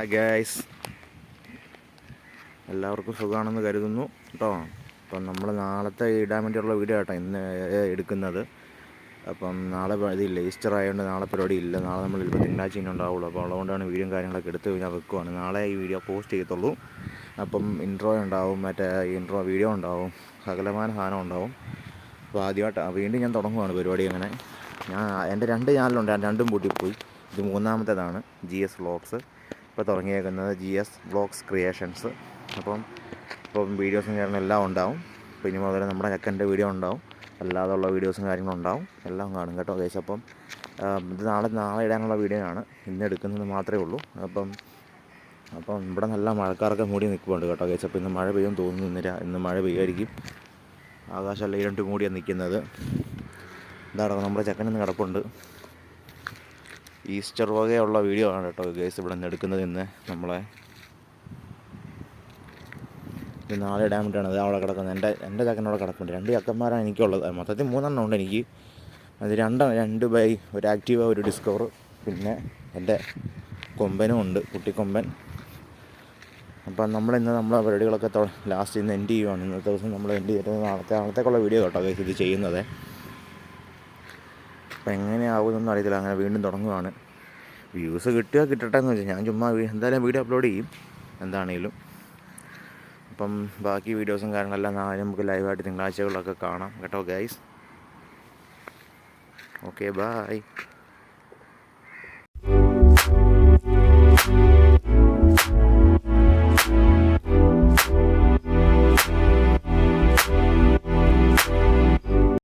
Hi guys. എല്ലാവർക്കും സുഖമാണെന്ന് കരുതുന്നു കേട്ടോ. അപ്പം നമ്മൾ നാളത്തെ ഇടാൻ വേണ്ടിയുള്ള വീഡിയോ കേട്ടോ ഇന്ന് എടുക്കുന്നത്. അപ്പം നാളെ ഇതില്ല ഈസ്റ്റർ ആയതുകൊണ്ട് നാളെ പരിപാടി ഇല്ല. നാളെ നമ്മൾ ഇപ്പോൾ തിങ്കളാഴ്ച ഇനി ഉണ്ടാവുള്ളൂ. അപ്പോൾ അതുകൊണ്ടാണ് വീഡിയോ കാര്യങ്ങളൊക്കെ എടുത്ത് ഞാൻ വെക്കുവാണ്. നാളെ ഈ വീഡിയോ പോസ്റ്റ് ചെയ്യത്തുള്ളൂ. അപ്പം ഇൻട്രോ ഉണ്ടാവും മറ്റേ ഇൻട്രോ വീഡിയോ ഉണ്ടാവും സകലമാന സാധനം ഉണ്ടാവും. അപ്പോൾ ആദ്യമായിട്ട് വീണ്ടും ഞാൻ തുടങ്ങുവാണ് പരിപാടി അങ്ങനെ. ഞാൻ എന്റെ രണ്ട് ചാനലുണ്ട് ഞാൻ രണ്ടും പൂട്ടിപ്പോയി. ഇത് മൂന്നാമത്തേതാണ് ജി എസ് വ്ളോഗ്സ് ഇപ്പോൾ തുടങ്ങിയേക്കുന്നത് ജി എസ് വ്ളോഗ്സ് ക്രിയേഷൻസ് അപ്പം ഇപ്പം വീഡിയോസും കാര്യങ്ങളും എല്ലാം ഉണ്ടാവും. പിന്നെ മുതൽ നമ്മുടെ ചെക്കന്റെ വീഡിയോ ഉണ്ടാവും. അല്ലാതെ ഉള്ള വീഡിയോസും കാര്യങ്ങളും ഉണ്ടാവും. എല്ലാം കാണും കേട്ടോ. ഏകദേശം അപ്പം ഇത് നാളെ നാളെ ഇടാനുള്ള വീഡിയോ ആണ്. ഇന്ന് എടുക്കുന്നത് മാത്രമേ ഉള്ളൂ. അപ്പം അപ്പം ഇവിടെ നല്ല മഴക്കാരൊക്കെ മൂടി നിൽക്കുന്നുണ്ട് കേട്ടോ. ഏകദേശം അപ്പോൾ ഇന്ന് മഴ പെയ്യും തോന്നുന്നു ഇന്ന് ഇന്ന് മഴ പെയ്യുമായിരിക്കും ആകാശമല്ല ഇരുണ്ട് മൂടിയാണ് നിൽക്കുന്നത്. ഇതാണ് നമ്മുടെ ചെക്കനിന്ന് കിടപ്പുണ്ട്. ഈസ്റ്റർ വകയുള്ള വീഡിയോ ആണ് കേട്ടോ ഗേസ് ഇവിടെ നിന്ന് എടുക്കുന്നത് ഇന്ന് നമ്മളെ ഇത് നാളെ ഇടാൻ വേണ്ടിയാണ് അവിടെ കിടക്കുന്നത്. എന്റെ എന്റെ ചക്കനവിടെ കിടക്കുന്നുണ്ട് രണ്ട് ചക്കന്മാരാണ് എനിക്കുള്ളത്. മൊത്തത്തിൽ മൂന്നെണ്ണം ഉണ്ട് എനിക്ക്. അത് രണ്ട് രണ്ട് ബൈ ഒരു ആക്റ്റീവ ഒരു ഡിസ്കവർ. പിന്നെ എന്റെ കൊമ്പനും ഉണ്ട്. കുട്ടിക്കൊമ്പൻ. അപ്പം നമ്മളിന്ന് നമ്മളെ പരിപാടികളൊക്കെ ലാസ്റ്റ് ഇന്ന് എൻഡ് ചെയ്യുവാണ്. ഇന്നത്തെ ദിവസം നമ്മൾ എൻഡ് ചെയ്തിട്ട് നാളത്തെ നാളത്തേക്കുള്ള വീഡിയോ കേട്ടോ ഇത് ചെയ്യുന്നത്. അപ്പം എങ്ങനെയാവുമെന്നൊന്നും അറിയത്തില്ല. അങ്ങനെ വീണ്ടും തുടങ്ങുവാണ്. വ്യൂസ് കിട്ടുക കിട്ടട്ടെ എന്ന് വെച്ചാൽ ഞാൻ ചുമ്മാ എന്തായാലും വീഡിയോ അപ്ലോഡ് ചെയ്യും. എന്താണേലും. അപ്പം ബാക്കി വീഡിയോസും കാര്യങ്ങളെല്ലാം നാളെ നമുക്ക് ലൈവായിട്ട് തിങ്കളാഴ്ചകളിലൊക്കെ കാണാം. കേട്ടോ ഗൈസ് ഓക്കെ ബായ്